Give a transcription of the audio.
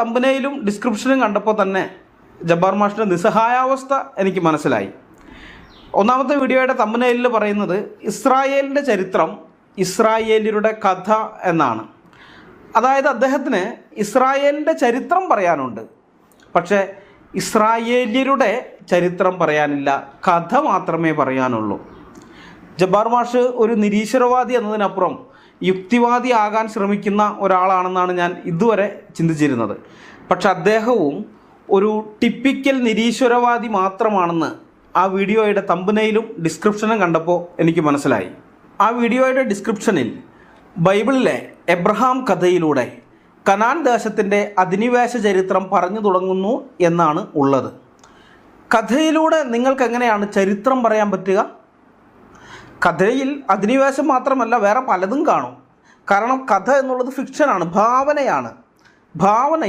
തമ്പനയിലും ഡിസ്ക്രിപ്ഷനും കണ്ടപ്പോൾ തന്നെ ജബ്ബാർ മാഷിന്റെ നിസ്സഹായാവസ്ഥ എനിക്ക് മനസ്സിലായി. ഒന്നാമത്തെ വീഡിയോയുടെ തമ്പനയിലിൽ പറയുന്നത് ഇസ്രായേലിന്റെ ചരിത്രം ഇസ്രായേലിയരുടെ കഥ എന്നാണ്. അതായത് അദ്ദേഹത്തിന് ഇസ്രായേലിന്റെ ചരിത്രം പറയാനുണ്ട്. പക്ഷേ ഇസ്രായേലിയരുടെ ചരിത്രം പറയാനില്ല കഥ മാത്രമേ പറയാനുള്ളൂ. ജബ്ബാർ മാഷ് ഒരു നിരീശ്വരവാദി എന്നതിനപ്പുറം യുക്തിവാദി ആകാൻ ശ്രമിക്കുന്ന ഒരാളാണെന്നാണ് ഞാൻ ഇതുവരെ ചിന്തിച്ചിരുന്നത്. പക്ഷെ അദ്ദേഹവും ഒരു ടിപ്പിക്കൽ നിരീശ്വരവാദി മാത്രമാണെന്ന് ആ വീഡിയോയുടെ തമ്പനയിലും ഡിസ്ക്രിപ്ഷനും കണ്ടപ്പോൾ എനിക്ക് മനസ്സിലായി. ആ വീഡിയോയുടെ ഡിസ്ക്രിപ്ഷനിൽ ബൈബിളിലെ എബ്രഹാം കഥയിലൂടെ കനാൻ ദേശത്തിന്റെ അധിനിവേശ ചരിത്രം പറഞ്ഞു തുടങ്ങുന്നു എന്നാണ് ഉള്ളത്. കഥയിലൂടെ നിങ്ങൾക്ക് എങ്ങനെയാണ് ചരിത്രം പറയാൻ പറ്റുക? കഥയിൽ അധിനിവേശം മാത്രമല്ല വേറെ പലതും കാണും. കാരണം കഥ എന്നുള്ളത് ഫിക്ഷനാണ് ഭാവനയാണ്. ഭാവന